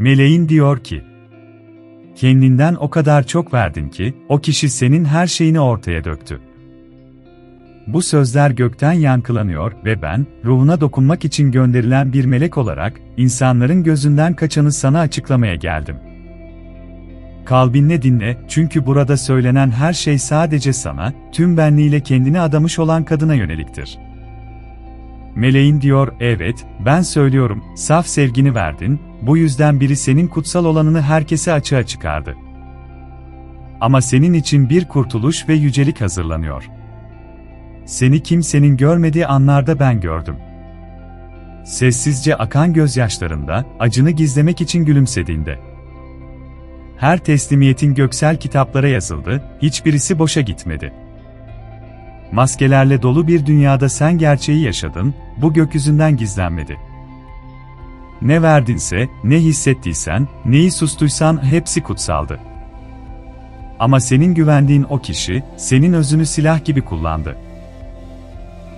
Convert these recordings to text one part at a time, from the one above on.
Meleğin diyor ki, kendinden o kadar çok verdin ki, o kişi senin her şeyini ortaya döktü. Bu sözler gökten yankılanıyor ve ben, ruhuna dokunmak için gönderilen bir melek olarak, insanların gözünden kaçanı sana açıklamaya geldim. Kalbinle dinle, çünkü burada söylenen her şey sadece sana, tüm benliğiyle kendini adamış olan kadına yöneliktir. Meleğin diyor, evet, ben söylüyorum, saf sevgini verdin, bu yüzden biri senin kutsal olanını herkese açığa çıkardı. Ama senin için bir kurtuluş ve yücelik hazırlanıyor. Seni kimsenin görmediği anlarda ben gördüm. Sessizce akan gözyaşlarında, acını gizlemek için gülümsediğinde. Her teslimiyetin göksel kitaplara yazıldı, hiçbirisi boşa gitmedi. Maskelerle dolu bir dünyada sen gerçeği yaşadın, bu gökyüzünden gizlenmedi. Ne verdinse, ne hissettiysen, neyi sustuysan hepsi kutsaldı. Ama senin güvendiğin o kişi, senin özünü silah gibi kullandı.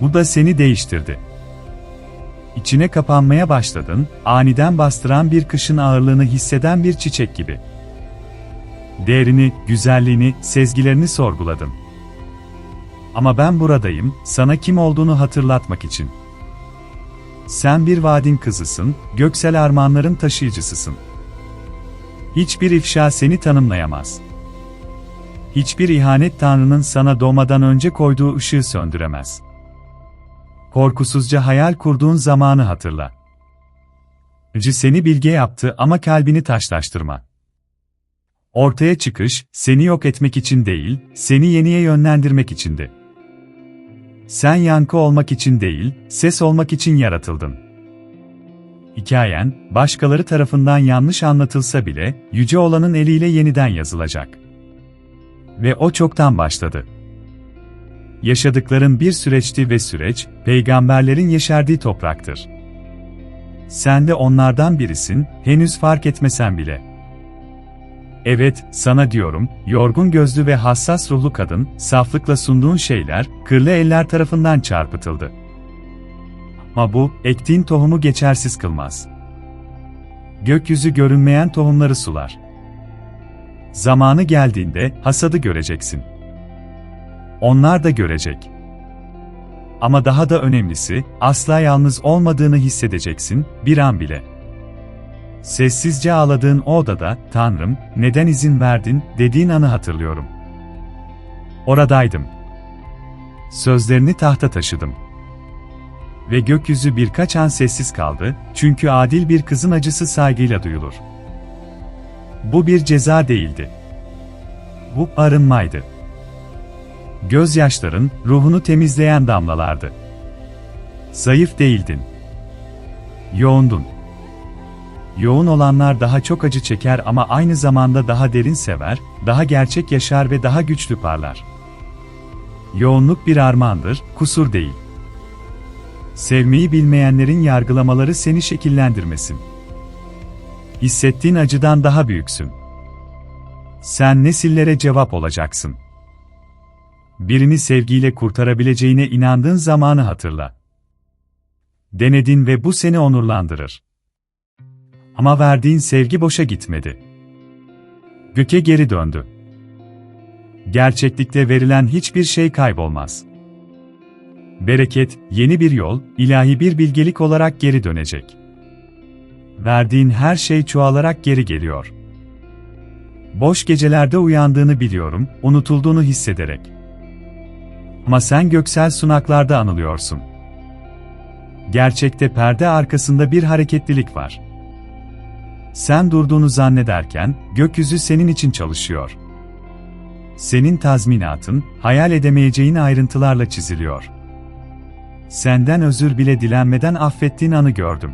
Bu da seni değiştirdi. İçine kapanmaya başladın, aniden bastıran bir kışın ağırlığını hisseden bir çiçek gibi. Değerini, güzelliğini, sezgilerini sorguladın. Ama ben buradayım, sana kim olduğunu hatırlatmak için. Sen bir vadin kızısın, göksel armağanların taşıyıcısısın. Hiçbir ifşa seni tanımlayamaz. Hiçbir ihanet Tanrı'nın sana doğmadan önce koyduğu ışığı söndüremez. Korkusuzca hayal kurduğun zamanı hatırla. Acı seni bilge yaptı ama kalbini taşlaştırma. Ortaya çıkış, seni yok etmek için değil, seni yeniye yönlendirmek içindi. Sen yankı olmak için değil, ses olmak için yaratıldın. Hikayen, başkaları tarafından yanlış anlatılsa bile, Yüce Olan'ın eliyle yeniden yazılacak. Ve o çoktan başladı. Yaşadıkların bir süreçti ve süreç, peygamberlerin yeşerdiği topraktır. Sen de onlardan birisin, henüz fark etmesen bile. Evet, sana diyorum, yorgun gözlü ve hassas ruhlu kadın, saflıkla sunduğun şeyler, kırlı eller tarafından çarpıtıldı. Ama bu, ektiğin tohumu geçersiz kılmaz. Gökyüzü görünmeyen tohumları sular. Zamanı geldiğinde, hasadı göreceksin. Onlar da görecek. Ama daha da önemlisi, asla yalnız olmadığını hissedeceksin, bir an bile. Sessizce ağladığın o odada, Tanrım, neden izin verdin, dediğin anı hatırlıyorum. Oradaydım. Sözlerini tahta taşıdım. Ve gökyüzü birkaç an sessiz kaldı, çünkü adil bir kızın acısı saygıyla duyulur. Bu bir ceza değildi. Bu arınmaydı. Gözyaşların, ruhunu temizleyen damlalardı. Zayıf değildin. Yoğundun. Yoğun olanlar daha çok acı çeker ama aynı zamanda daha derin sever, daha gerçek yaşar ve daha güçlü parlar. Yoğunluk bir armağandır, kusur değil. Sevmeyi bilmeyenlerin yargılamaları seni şekillendirmesin. Hissettiğin acıdan daha büyüksün. Sen nesillere cevap olacaksın. Birini sevgiyle kurtarabileceğine inandığın zamanı hatırla. Denedin ve bu seni onurlandırır. Ama verdiğin sevgi boşa gitmedi. Göke geri döndü. Gerçeklikte verilen hiçbir şey kaybolmaz. Bereket, yeni bir yol, ilahi bir bilgelik olarak geri dönecek. Verdiğin her şey çoğalarak geri geliyor. Boş gecelerde uyandığını biliyorum, unutulduğunu hissederek. Ama sen göksel sunaklarda anılıyorsun. Gerçekte perde arkasında bir hareketlilik var. Sen durduğunu zannederken, gökyüzü senin için çalışıyor. Senin tazminatın, hayal edemeyeceğin ayrıntılarla çiziliyor. Senden özür bile dilenmeden affettiğin anı gördüm.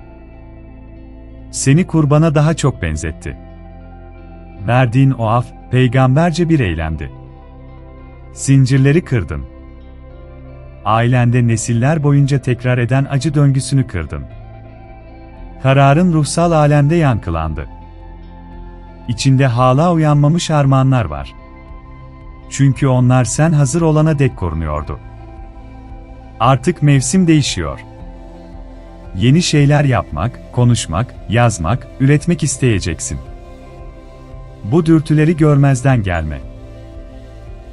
Seni kurbana daha çok benzetti. Verdiğin o af, peygamberce bir eylemdi. Zincirleri kırdın. Ailende nesiller boyunca tekrar eden acı döngüsünü kırdın. Kararın ruhsal alemde yankılandı. İçinde hala uyanmamış armağanlar var. Çünkü onlar sen hazır olana dek korunuyordu. Artık mevsim değişiyor. Yeni şeyler yapmak, konuşmak, yazmak, üretmek isteyeceksin. Bu dürtüleri görmezden gelme.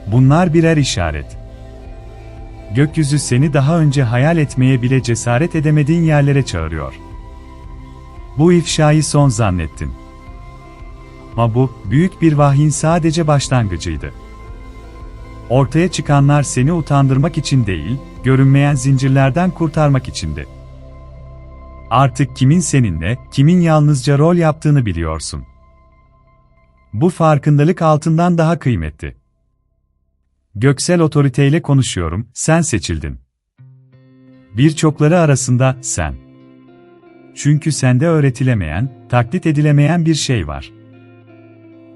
Bunlar birer işaret. Gökyüzü seni daha önce hayal etmeye bile cesaret edemediğin yerlere çağırıyor. Bu ifşayı son zannettin. Ama bu, büyük bir vahyin sadece başlangıcıydı. Ortaya çıkanlar seni utandırmak için değil, görünmeyen zincirlerden kurtarmak içindi. Artık kimin seninle, kimin yalnızca rol yaptığını biliyorsun. Bu farkındalık altından daha kıymetli. Göksel otoriteyle konuşuyorum, sen seçildin. Birçokları arasında sen. Çünkü sende öğretilemeyen, taklit edilemeyen bir şey var.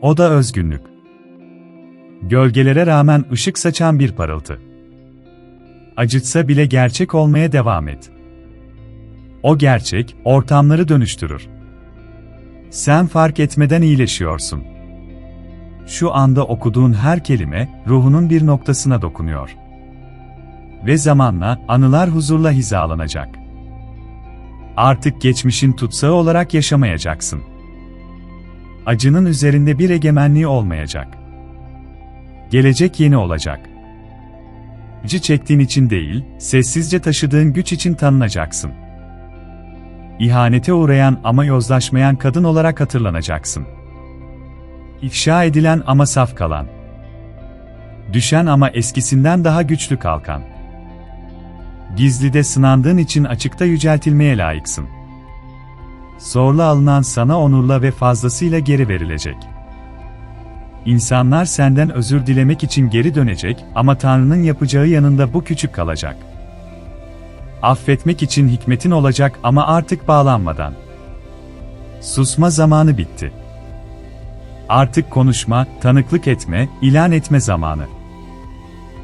O da özgünlük. Gölgelere rağmen ışık saçan bir parıltı. Acıtsa bile gerçek olmaya devam et. O gerçek, ortamları dönüştürür. Sen fark etmeden iyileşiyorsun. Şu anda okuduğun her kelime, ruhunun bir noktasına dokunuyor. Ve zamanla, anılar huzurla hizalanacak. Artık geçmişin tutsağı olarak yaşamayacaksın. Acının üzerinde bir egemenliği olmayacak. Gelecek yeni olacak. Acı çektiğin için değil, sessizce taşıdığın güç için tanınacaksın. İhanete uğrayan ama yozlaşmayan kadın olarak hatırlanacaksın. İfşa edilen ama saf kalan. Düşen ama eskisinden daha güçlü kalkan. Gizlide sınandığın için açıkta yüceltilmeye layıksın. Zorla alınan sana onurla ve fazlasıyla geri verilecek. İnsanlar senden özür dilemek için geri dönecek ama Tanrı'nın yapacağı yanında bu küçük kalacak. Affetmek için hikmetin olacak ama artık bağlanmadan. Susma zamanı bitti. Artık konuşma, tanıklık etme, ilan etme zamanı.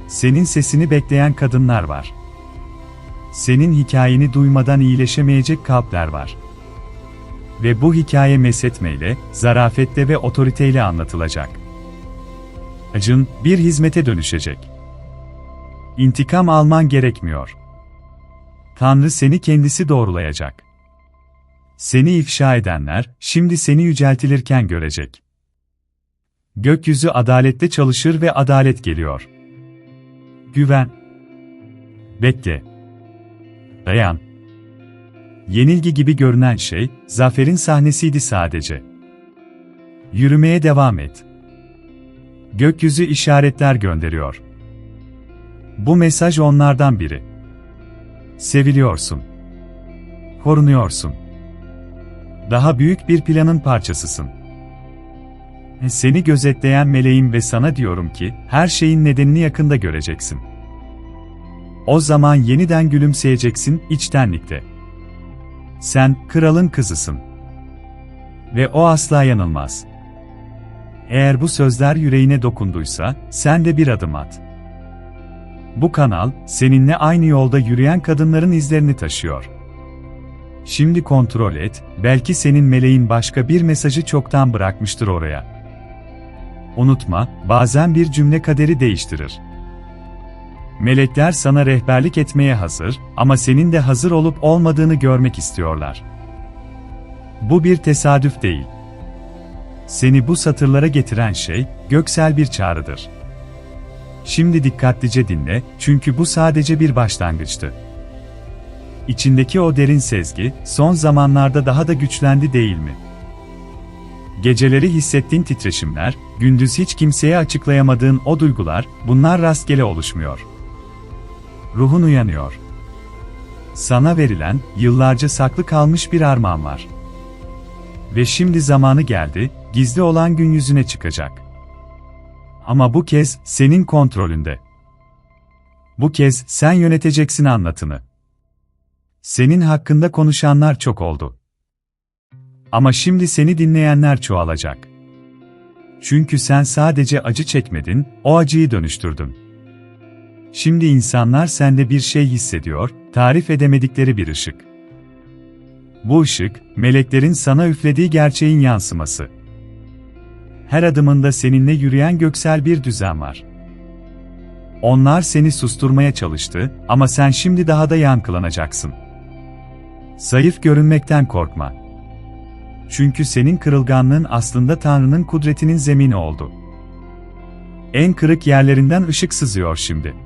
Senin sesini bekleyen kadınlar var. Senin hikayeni duymadan iyileşemeyecek kalpler var. Ve bu hikaye mesetmeyle, zarafetle ve otoriteyle anlatılacak. Acın bir hizmete dönüşecek. İntikam alman gerekmiyor. Tanrı seni kendisi doğrulayacak. Seni ifşa edenler, şimdi seni yüceltilirken görecek. Gökyüzü adalette çalışır ve adalet geliyor. Güven. Bekle. Dayan. Yenilgi gibi görünen şey, zaferin sahnesiydi sadece. Yürümeye devam et. Gökyüzü işaretler gönderiyor. Bu mesaj onlardan biri. Seviliyorsun. Korunuyorsun. Daha büyük bir planın parçasısın. Seni gözetleyen meleğim ve sana diyorum ki, her şeyin nedenini yakında göreceksin. O zaman yeniden gülümseyeceksin içtenlikte. Sen kralın kızısın. Ve o asla yanılmaz. Eğer bu sözler yüreğine dokunduysa, sen de bir adım at. Bu kanal, seninle aynı yolda yürüyen kadınların izlerini taşıyor. Şimdi kontrol et, belki senin meleğin başka bir mesajı çoktan bırakmıştır oraya. Unutma, bazen bir cümle kaderi değiştirir. Melekler sana rehberlik etmeye hazır ama senin de hazır olup olmadığını görmek istiyorlar. Bu bir tesadüf değil. Seni bu satırlara getiren şey, göksel bir çağrıdır. Şimdi dikkatlice dinle, çünkü bu sadece bir başlangıçtı. İçindeki o derin sezgi, son zamanlarda daha da güçlendi değil mi? Geceleri hissettiğin titreşimler, gündüz hiç kimseye açıklayamadığın o duygular, bunlar rastgele oluşmuyor. Ruhun uyanıyor. Sana verilen, yıllarca saklı kalmış bir armağan var. Ve şimdi zamanı geldi, gizli olan gün yüzüne çıkacak. Ama bu kez senin kontrolünde. Bu kez sen yöneteceksin anlatını. Senin hakkında konuşanlar çok oldu. Ama şimdi seni dinleyenler çoğalacak. Çünkü sen sadece acı çekmedin, o acıyı dönüştürdün. Şimdi insanlar sende bir şey hissediyor, tarif edemedikleri bir ışık. Bu ışık, meleklerin sana üflediği gerçeğin yansıması. Her adımında seninle yürüyen göksel bir düzen var. Onlar seni susturmaya çalıştı ama sen şimdi daha da yankılanacaksın. Zayıf görünmekten korkma. Çünkü senin kırılganlığın aslında Tanrı'nın kudretinin zemini oldu. En kırık yerlerinden ışık sızıyor şimdi.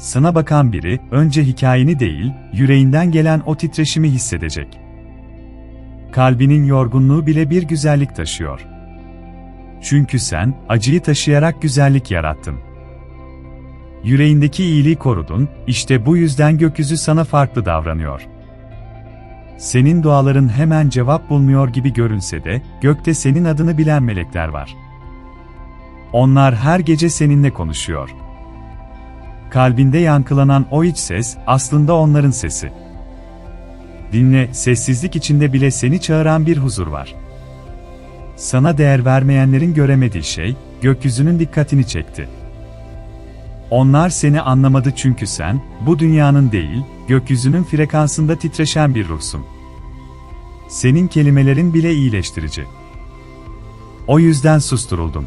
Sana bakan biri, önce hikayeni değil, yüreğinden gelen o titreşimi hissedecek. Kalbinin yorgunluğu bile bir güzellik taşıyor. Çünkü sen, acıyı taşıyarak güzellik yarattın. Yüreğindeki iyiliği korudun, işte bu yüzden gökyüzü sana farklı davranıyor. Senin duaların hemen cevap bulmuyor gibi görünse de, gökte senin adını bilen melekler var. Onlar her gece seninle konuşuyor. Kalbinde yankılanan o iç ses, aslında onların sesi. Dinle, sessizlik içinde bile seni çağıran bir huzur var. Sana değer vermeyenlerin göremediği şey, gökyüzünün dikkatini çekti. Onlar seni anlamadı çünkü sen, bu dünyanın değil, gökyüzünün frekansında titreşen bir ruhsun. Senin kelimelerin bile iyileştirici. O yüzden susturuldum.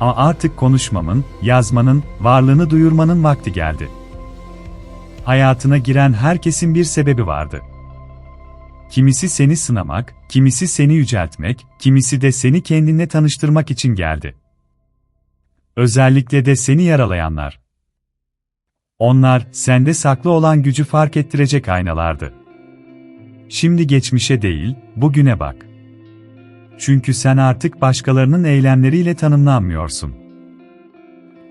Ama artık konuşmamın, yazmanın, varlığını duyurmanın vakti geldi. Hayatına giren herkesin bir sebebi vardı. Kimisi seni sınamak, kimisi seni yüceltmek, kimisi de seni kendinle tanıştırmak için geldi. Özellikle de seni yaralayanlar. Onlar, sende saklı olan gücü fark ettirecek aynalardı. Şimdi geçmişe değil, bugüne bak. Çünkü sen artık başkalarının eylemleriyle tanımlanmıyorsun.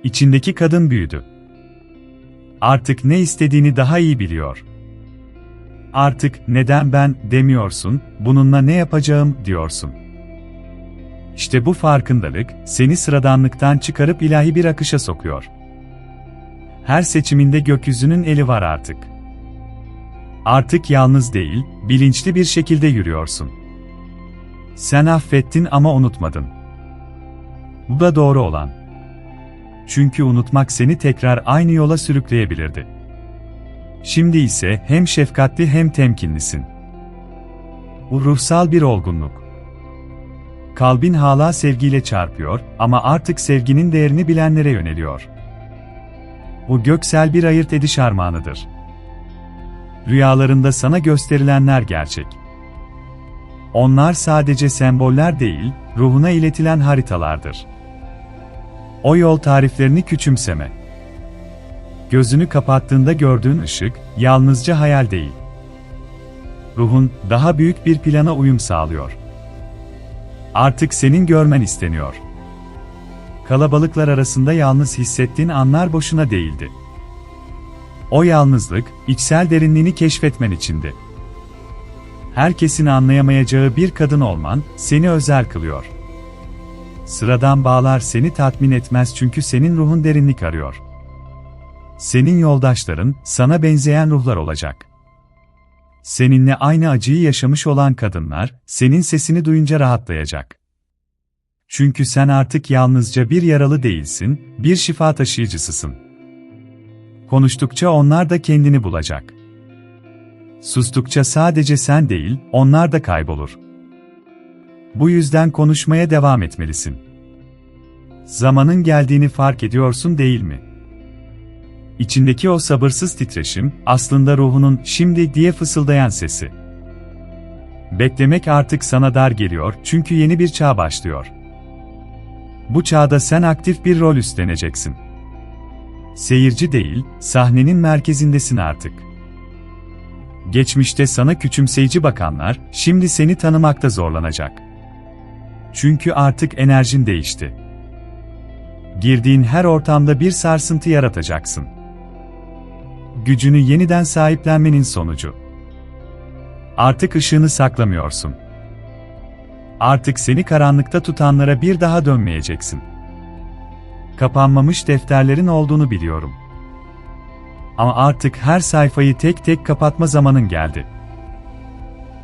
İçindeki kadın büyüdü. Artık ne istediğini daha iyi biliyor. Artık neden ben demiyorsun, bununla ne yapacağım diyorsun. İşte bu farkındalık seni sıradanlıktan çıkarıp ilahi bir akışa sokuyor. Her seçiminde gökyüzünün eli var artık. Artık yalnız değil, bilinçli bir şekilde yürüyorsun. Sen affettin ama unutmadın. Bu da doğru olan. Çünkü unutmak seni tekrar aynı yola sürükleyebilirdi. Şimdi ise hem şefkatli hem temkinlisin. Bu ruhsal bir olgunluk. Kalbin hala sevgiyle çarpıyor ama artık sevginin değerini bilenlere yöneliyor. Bu göksel bir ayırt ediş armağanıdır. Rüyalarında sana gösterilenler gerçek. Onlar sadece semboller değil, ruhuna iletilen haritalardır. O yol tariflerini küçümseme. Gözünü kapattığında gördüğün ışık, yalnızca hayal değil. Ruhun, daha büyük bir plana uyum sağlıyor. Artık senin görmen isteniyor. Kalabalıklar arasında yalnız hissettiğin anlar boşuna değildi. O yalnızlık, içsel derinliğini keşfetmen içindi. Herkesin anlayamayacağı bir kadın olman, seni özel kılıyor. Sıradan bağlar seni tatmin etmez çünkü senin ruhun derinlik arıyor. Senin yoldaşların, sana benzeyen ruhlar olacak. Seninle aynı acıyı yaşamış olan kadınlar, senin sesini duyunca rahatlayacak. Çünkü sen artık yalnızca bir yaralı değilsin, bir şifa taşıyıcısısın. Konuştukça onlar da kendini bulacak. Sustukça sadece sen değil, onlar da kaybolur. Bu yüzden konuşmaya devam etmelisin. Zamanın geldiğini fark ediyorsun değil mi? İçindeki o sabırsız titreşim, aslında ruhunun şimdi diye fısıldayan sesi. Beklemek artık sana dar geliyor çünkü yeni bir çağ başlıyor. Bu çağda sen aktif bir rol üstleneceksin. Seyirci değil, sahnenin merkezindesin artık. Geçmişte sana küçümseyici bakanlar, şimdi seni tanımakta zorlanacak. Çünkü artık enerjin değişti. Girdiğin her ortamda bir sarsıntı yaratacaksın. Gücünü yeniden sahiplenmenin sonucu. Artık ışığını saklamıyorsun. Artık seni karanlıkta tutanlara bir daha dönmeyeceksin. Kapanmamış defterlerin olduğunu biliyorum. Ama artık her sayfayı tek tek kapatma zamanın geldi.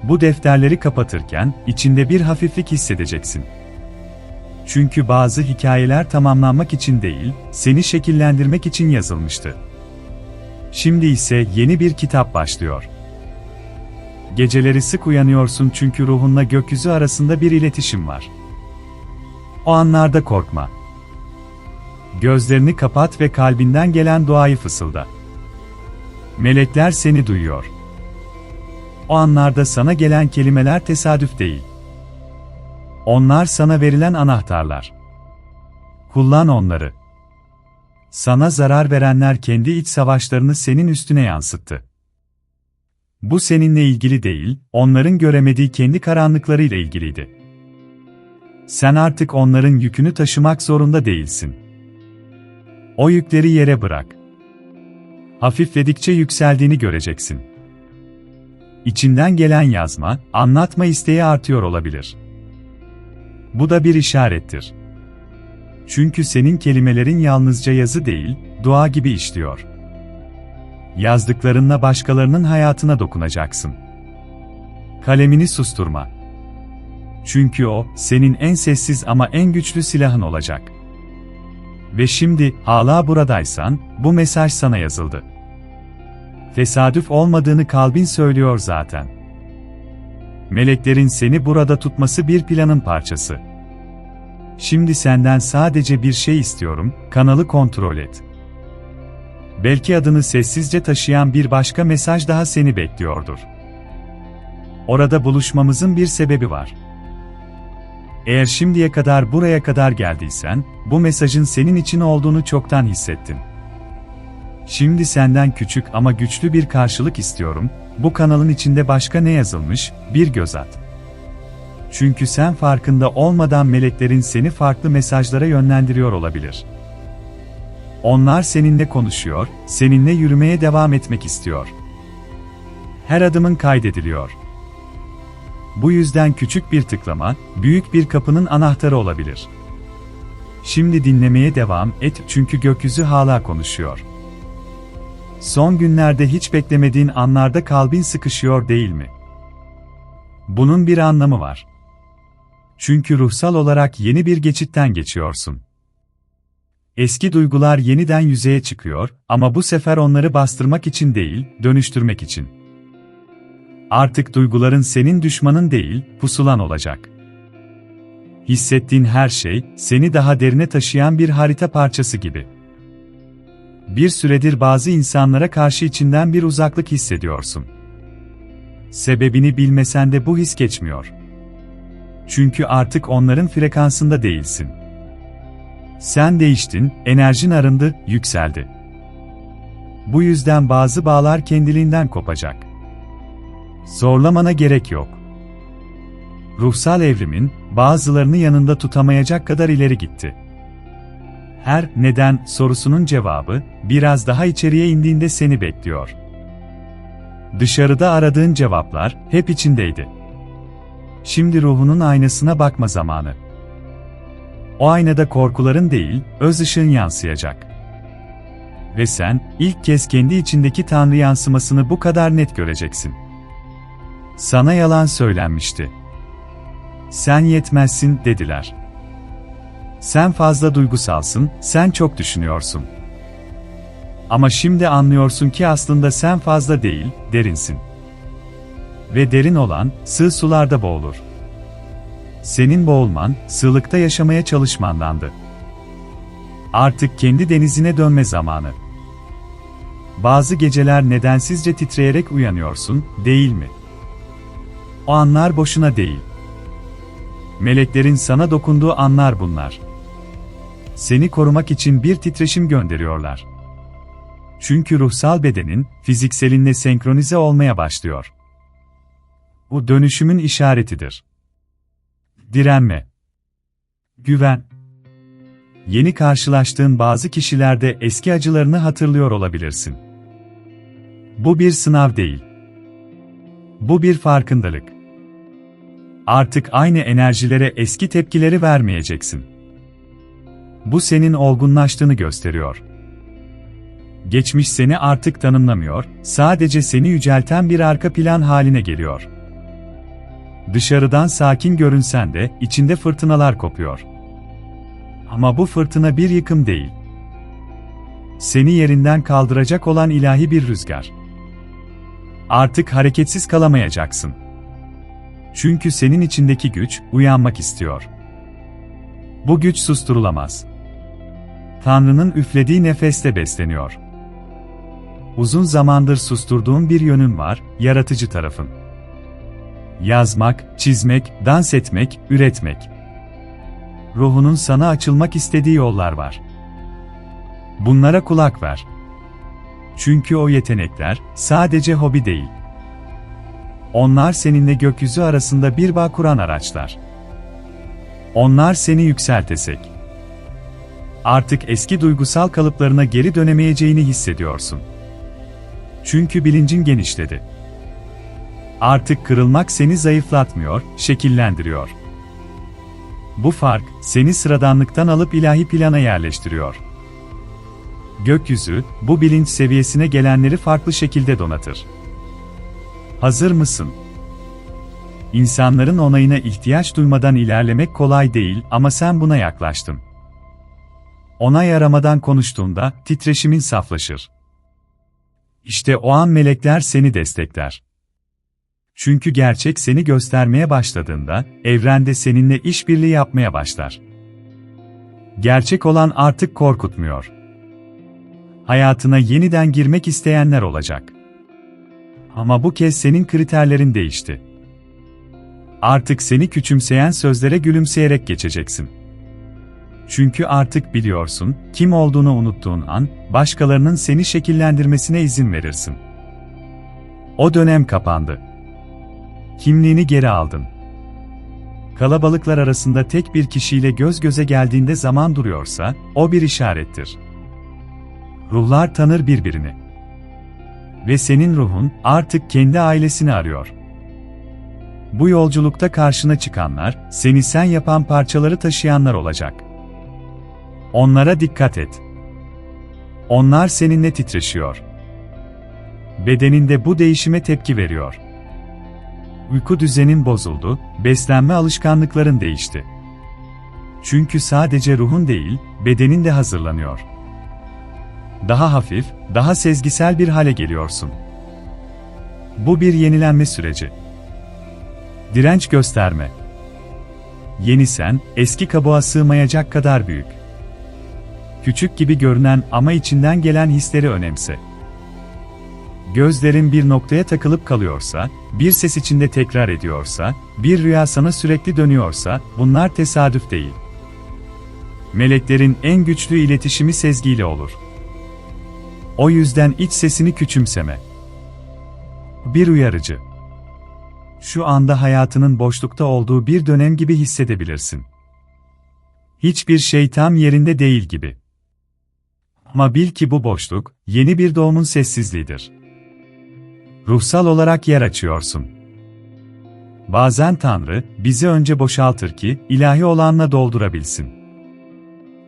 Bu defterleri kapatırken içinde bir hafiflik hissedeceksin. Çünkü bazı hikayeler tamamlanmak için değil, seni şekillendirmek için yazılmıştı. Şimdi ise yeni bir kitap başlıyor. Geceleri sık uyanıyorsun çünkü ruhunla gökyüzü arasında bir iletişim var. O anlarda korkma. Gözlerini kapat ve kalbinden gelen duayı fısılda. Melekler seni duyuyor. O anlarda sana gelen kelimeler tesadüf değil. Onlar sana verilen anahtarlar. Kullan onları. Sana zarar verenler kendi iç savaşlarını senin üstüne yansıttı. Bu seninle ilgili değil, onların göremediği kendi karanlıklarıyla ilgiliydi. Sen artık onların yükünü taşımak zorunda değilsin. O yükleri yere bırak. Hafifledikçe yükseldiğini göreceksin. İçinden gelen yazma, anlatma isteği artıyor olabilir. Bu da bir işarettir. Çünkü senin kelimelerin yalnızca yazı değil, dua gibi işliyor. Yazdıklarınla başkalarının hayatına dokunacaksın. Kalemini susturma. Çünkü o, senin en sessiz ama en güçlü silahın olacak. Ve şimdi, hala buradaysan, bu mesaj sana yazıldı. Tesadüf olmadığını kalbin söylüyor zaten. Meleklerin seni burada tutması bir planın parçası. Şimdi senden sadece bir şey istiyorum, kanalı kontrol et. Belki adını sessizce taşıyan bir başka mesaj daha seni bekliyordur. Orada buluşmamızın bir sebebi var. Eğer şimdiye kadar buraya kadar geldiysen, bu mesajın senin için olduğunu çoktan hissettin. Şimdi senden küçük ama güçlü bir karşılık istiyorum. Bu kanalın içinde başka ne yazılmış? Bir göz at. Çünkü sen farkında olmadan meleklerin seni farklı mesajlara yönlendiriyor olabilir. Onlar seninle konuşuyor, seninle yürümeye devam etmek istiyor. Her adımın kaydediliyor. Bu yüzden küçük bir tıklama, büyük bir kapının anahtarı olabilir. Şimdi dinlemeye devam et çünkü gökyüzü hala konuşuyor. Son günlerde hiç beklemediğin anlarda kalbin sıkışıyor değil mi? Bunun bir anlamı var. Çünkü ruhsal olarak yeni bir geçitten geçiyorsun. Eski duygular yeniden yüzeye çıkıyor ama bu sefer onları bastırmak için değil, dönüştürmek için. Artık duyguların senin düşmanın değil, pusulan olacak. Hissettiğin her şey, seni daha derine taşıyan bir harita parçası gibi. Bir süredir bazı insanlara karşı içinden bir uzaklık hissediyorsun. Sebebini bilmesen de bu his geçmiyor. Çünkü artık onların frekansında değilsin. Sen değiştin, enerjin arındı, yükseldi. Bu yüzden bazı bağlar kendiliğinden kopacak. Zorlamana gerek yok. Ruhsal evrimin, bazılarını yanında tutamayacak kadar ileri gitti. Her neden sorusunun cevabı, biraz daha içeriye indiğinde seni bekliyor. Dışarıda aradığın cevaplar, hep içindeydi. Şimdi ruhunun aynasına bakma zamanı. O aynada korkuların değil, öz ışığın yansıyacak. Ve sen, ilk kez kendi içindeki Tanrı yansımasını bu kadar net göreceksin. Sana yalan söylenmişti. Sen yetmezsin, dediler. Sen fazla duygusalsın, sen çok düşünüyorsun. Ama şimdi anlıyorsun ki aslında sen fazla değil, derinsin. Ve derin olan, sığ sularda boğulur. Senin boğulman, sığlıkta yaşamaya çalışmandandı. Artık kendi denizine dönme zamanı. Bazı geceler nedensizce titreyerek uyanıyorsun, değil mi? O anlar boşuna değil. Meleklerin sana dokunduğu anlar bunlar. Seni korumak için bir titreşim gönderiyorlar. Çünkü ruhsal bedenin fizikselinle senkronize olmaya başlıyor. Bu dönüşümün işaretidir. Direnme. Güven. Yeni karşılaştığın bazı kişilerde eski acılarını hatırlıyor olabilirsin. Bu bir sınav değil. Bu bir farkındalık. Artık aynı enerjilere eski tepkileri vermeyeceksin. Bu senin olgunlaştığını gösteriyor. Geçmiş seni artık tanımlamıyor, sadece seni yücelten bir arka plan haline geliyor. Dışarıdan sakin görünsen de içinde fırtınalar kopuyor. Ama bu fırtına bir yıkım değil. Seni yerinden kaldıracak olan ilahi bir rüzgar. Artık hareketsiz kalamayacaksın. Çünkü senin içindeki güç uyanmak istiyor. Bu güç susturulamaz. Tanrı'nın üflediği nefeste besleniyor. Uzun zamandır susturduğun bir yönün var, yaratıcı tarafın. Yazmak, çizmek, dans etmek, üretmek. Ruhunun sana açılmak istediği yollar var. Bunlara kulak ver. Çünkü o yetenekler sadece hobi değil. Onlar seninle gökyüzü arasında bir bağ kuran araçlar. Onlar seni yükseltesek. Artık eski duygusal kalıplarına geri dönemeyeceğini hissediyorsun. Çünkü bilincin genişledi. Artık kırılmak seni zayıflatmıyor, şekillendiriyor. Bu fark, seni sıradanlıktan alıp ilahi plana yerleştiriyor. Gökyüzü, bu bilinç seviyesine gelenleri farklı şekilde donatır. Hazır mısın? İnsanların onayına ihtiyaç duymadan ilerlemek kolay değil ama sen buna yaklaştın. Onay aramadan konuştuğunda titreşimin saflaşır. İşte o an melekler seni destekler. Çünkü gerçek seni göstermeye başladığında, evrende seninle işbirliği yapmaya başlar. Gerçek olan artık korkutmuyor. Hayatına yeniden girmek isteyenler olacak. Ama bu kez senin kriterlerin değişti. Artık seni küçümseyen sözlere gülümseyerek geçeceksin. Çünkü artık biliyorsun, kim olduğunu unuttuğun an, başkalarının seni şekillendirmesine izin verirsin. O dönem kapandı. Kimliğini geri aldın. Kalabalıklar arasında tek bir kişiyle göz göze geldiğinde zaman duruyorsa, o bir işarettir. Ruhlar tanır birbirini. Ve senin ruhun artık kendi ailesini arıyor. Bu yolculukta karşına çıkanlar, seni sen yapan parçaları taşıyanlar olacak. Onlara dikkat et. Onlar seninle titreşiyor. Bedeninde bu değişime tepki veriyor. Uyku düzenin bozuldu, beslenme alışkanlıkların değişti. Çünkü sadece ruhun değil, bedenin de hazırlanıyor. Daha hafif, daha sezgisel bir hale geliyorsun. Bu bir yenilenme süreci. Direnç gösterme. Yeni sen, eski kabuğa sığmayacak kadar büyük. Küçük gibi görünen ama içinden gelen hisleri önemse. Gözlerin bir noktaya takılıp kalıyorsa, bir ses içinde tekrar ediyorsa, bir rüya sana sürekli dönüyorsa, bunlar tesadüf değil. Meleklerin en güçlü iletişimi sezgiyle olur. O yüzden iç sesini küçümseme. Bir uyarıcı. Şu anda hayatının boşlukta olduğu bir dönem gibi hissedebilirsin. Hiçbir şey tam yerinde değil gibi. Ama bil ki bu boşluk, yeni bir doğumun sessizliğidir. Ruhsal olarak yer açıyorsun. Bazen Tanrı, bizi önce boşaltır ki, ilahi olanla doldurabilsin.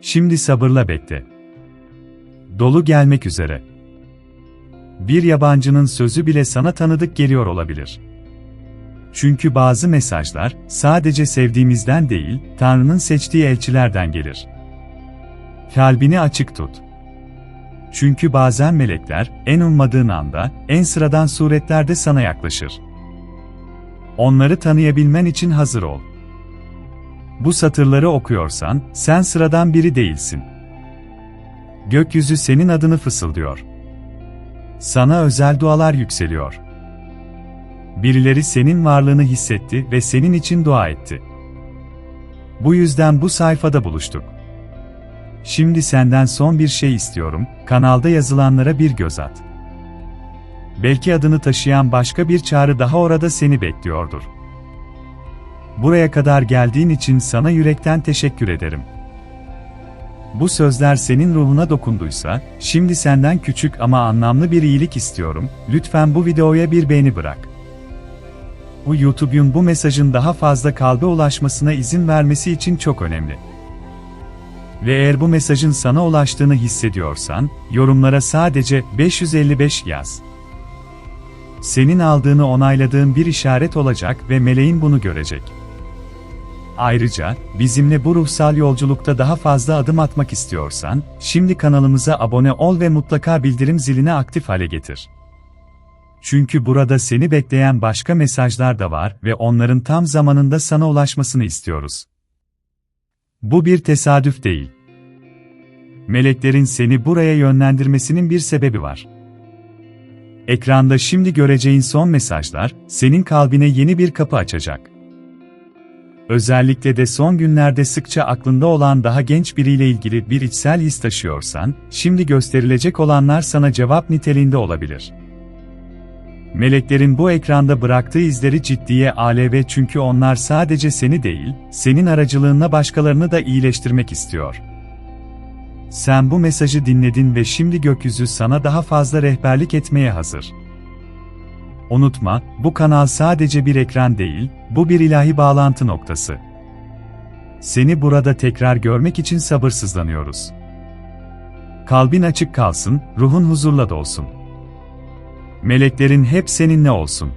Şimdi sabırla bekle. Dolu gelmek üzere. Bir yabancının sözü bile sana tanıdık geliyor olabilir. Çünkü bazı mesajlar, sadece sevdiğimizden değil, Tanrı'nın seçtiği elçilerden gelir. Kalbini açık tut. Çünkü bazen melekler, en ummadığın anda, en sıradan suretlerde sana yaklaşır. Onları tanıyabilmen için hazır ol. Bu satırları okuyorsan, sen sıradan biri değilsin. Gökyüzü senin adını fısıldıyor. Sana özel dualar yükseliyor. Birileri senin varlığını hissetti ve senin için dua etti. Bu yüzden bu sayfada buluştuk. Şimdi senden son bir şey istiyorum, kanalda yazılanlara bir göz at. Belki adını taşıyan başka bir çağrı daha orada seni bekliyordur. Buraya kadar geldiğin için sana yürekten teşekkür ederim. Bu sözler senin ruhuna dokunduysa, şimdi senden küçük ama anlamlı bir iyilik istiyorum, lütfen bu videoya bir beğeni bırak. Bu YouTube'un bu mesajın daha fazla kalbe ulaşmasına izin vermesi için çok önemli. Ve eğer bu mesajın sana ulaştığını hissediyorsan, yorumlara sadece 555 yaz. Senin aldığını onayladığın bir işaret olacak ve meleğin bunu görecek. Ayrıca, bizimle bu ruhsal yolculukta daha fazla adım atmak istiyorsan, şimdi kanalımıza abone ol ve mutlaka bildirim zilini aktif hale getir. Çünkü burada seni bekleyen başka mesajlar da var ve onların tam zamanında sana ulaşmasını istiyoruz. Bu bir tesadüf değil. Meleklerin seni buraya yönlendirmesinin bir sebebi var. Ekranda şimdi göreceğin son mesajlar, senin kalbine yeni bir kapı açacak. Özellikle de son günlerde sıkça aklında olan daha genç biriyle ilgili bir içsel his taşıyorsan, şimdi gösterilecek olanlar sana cevap niteliğinde olabilir. Meleklerin bu ekranda bıraktığı izleri ciddiye al ve çünkü onlar sadece seni değil, senin aracılığınla başkalarını da iyileştirmek istiyor. Sen bu mesajı dinledin ve şimdi gökyüzü sana daha fazla rehberlik etmeye hazır. Unutma, bu kanal sadece bir ekran değil, bu bir ilahi bağlantı noktası. Seni burada tekrar görmek için sabırsızlanıyoruz. Kalbin açık kalsın, ruhun huzurla dolsun. Meleklerin hep seninle olsun.